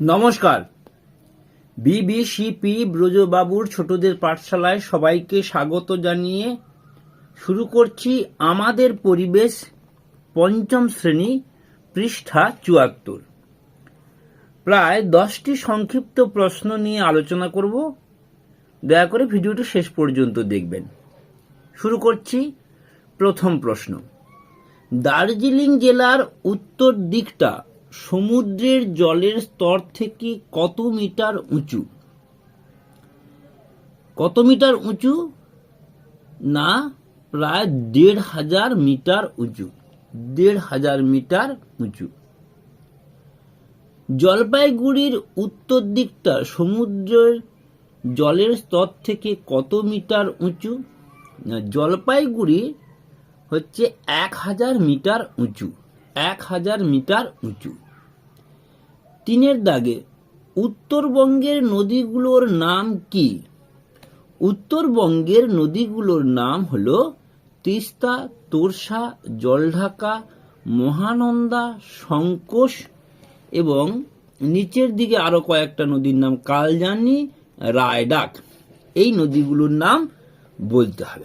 নমস্কার। বিবিসিপি ব্রজবাবুর ছোটদের পাঠশালায় সবাইকে স্বাগত জানিয়ে শুরু করছি আমাদের পরিবেশ পঞ্চম শ্রেণি পৃষ্ঠা চুয়াত্তর। প্রায় দশটি সংক্ষিপ্ত প্রশ্ন নিয়ে আলোচনা করব। দয়া করে ভিডিওটি শেষ পর্যন্ত দেখবেন। শুরু করছি প্রথম প্রশ্ন। দার্জিলিং জেলার উত্তর দিকটা সমুদ্রের জলের স্তর থেকে কত মিটার উঁচু? কত মিটার উঁচু? না, প্রায় দেড় হাজার মিটার উঁচু। দেড় হাজার মিটার উঁচু। জলপাইগুড়ির উত্তর দিকটা সমুদ্রের জলের স্তর থেকে কত মিটার উঁচু? না, জলপাইগুড়ি হচ্ছে এক হাজার মিটার উঁচু। এক হাজার মিটার উঁচু। তিনের দাগে, উত্তরবঙ্গের নদীগুলোর নাম কি? উত্তরবঙ্গের নদীগুলোর নাম হলো তিস্তা, তোরসা, জলঢাকা, মহানন্দা সংকোষ এবং নিচের দিকে আরও কয়েকটা নদীর নাম কালজানি, রায়ডাক। এই নদীগুলোর নাম বলতে হবে।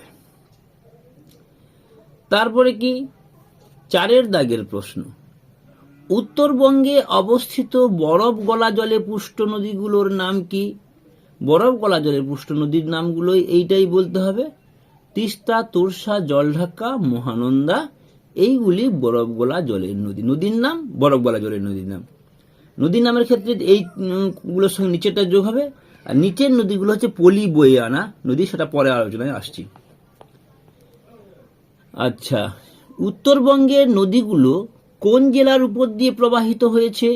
তারপরে কি? চারের দাগের প্রশ্ন। উত্তরবঙ্গে অবস্থিত বরফ গলা জলে পুষ্ট নদীগুলোর নাম কি? বরফ গলা জলে পুষ্ট নদীর নামগুলো এইটাই বলতে হবে। তিস্তা তোরসা জলঢাকা মহানন্দা এইগুলি বরফ গলা জলের নদী। নদীর নাম? বরফ গলা জলের নদীর নাম। নদীর নামের ক্ষেত্রে এই উম, গুলোর সঙ্গে নিচেরটা যোগ হবে। আর নিচের নদীগুলো হচ্ছে পলি বয়ে আনা নদী সেটা পরে আলোচনায় আসছি। আচ্ছা উত্তরবঙ্গের নদীগুলো কোন জেলার উপর দিয়ে প্রবাহিত হয়েছে?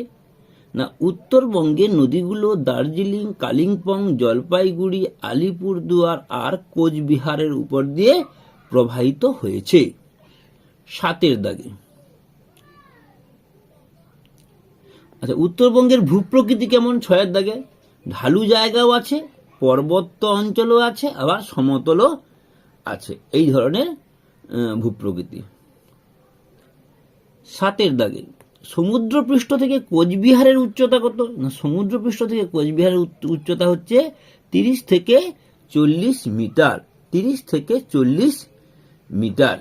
না, উত্তরবঙ্গের নদীগুলো দার্জিলিং, কালিম্পং, জলপাইগুড়ি, আলিপুরদুয়ার আর কোচবিহারের উপর দিয়ে প্রবাহিত হয়েছে। সাতের দাগে। আচ্ছা উত্তরবঙ্গের ভূপ্রকৃতি কেমন? ছয়ের দাগে। ঢালু জায়গাও আছে, পর্বত অঞ্চলও আছে, আবার সমতলও আছে। এই ধরনের ভূপ্রকৃতি। সাতের দাগে। সমুদ্রপৃষ্ঠ থেকে কোচবিহারের উচ্চতা কত? না, সমুদ্রপৃষ্ঠ থেকে কোচবিহারের উচ্চতা হচ্ছে তিরিশ থেকে চল্লিশ মিটার। তিরিশ থেকে চল্লিশ মিটার।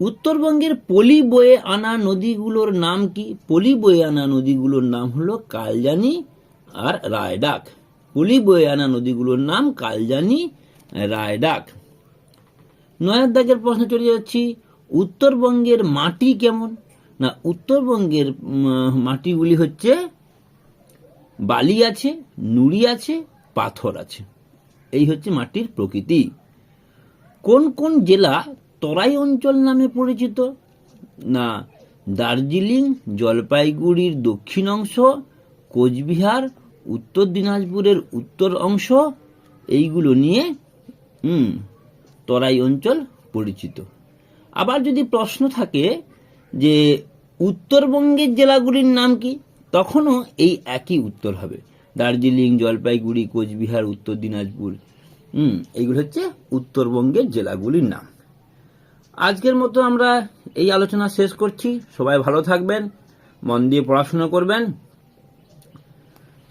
উত্তরবঙ্গের পলি বয়ে আনা নদীগুলোর নাম কি? পলি বয়ে আনা নদীগুলোর নাম হলো কালজানি আর রায়ডাক পলি বয়ে আনা নদীগুলোর নাম কালজানি রায়ডাক নয়ের দাগের প্রশ্ন চলে যাচ্ছি। উত্তরবঙ্গের মাটি কেমন? না, উত্তরবঙ্গের মাটিগুলি হচ্ছে বালি আছে, নুড়ি আছে, পাথর আছে। এই হচ্ছে মাটির প্রকৃতি। কোন কোন জেলা তরাই অঞ্চল নামে পরিচিত? না, দার্জিলিং, জলপাইগুড়ির দক্ষিণ অংশ, কোচবিহার, উত্তর দিনাজপুরের উত্তর অংশ, এইগুলো নিয়ে তরাই অঞ্চল পরিচিত। আবার যদি প্রশ্ন থাকে যে উত্তরবঙ্গের জেলাগুলির নাম কি, তখনও এই একই উত্তর হবে। দার্জিলিং, জলপাইগুড়ি, কোচবিহার, উত্তর দিনাজপুর, হুম, এইগুলো হচ্ছে উত্তরবঙ্গের জেলাগুলির নাম। আজকের মতো আমরা এই আলোচনা শেষ করছি। সবাই ভালো থাকবেন, মন দিয়ে পড়াশোনা করবেন,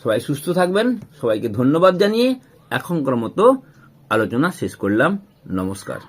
সবাই সুস্থ থাকবেন। সবাইকে ধন্যবাদ জানিয়ে এখনকার মতো আলোচনা শেষ করলাম। নমস্কার।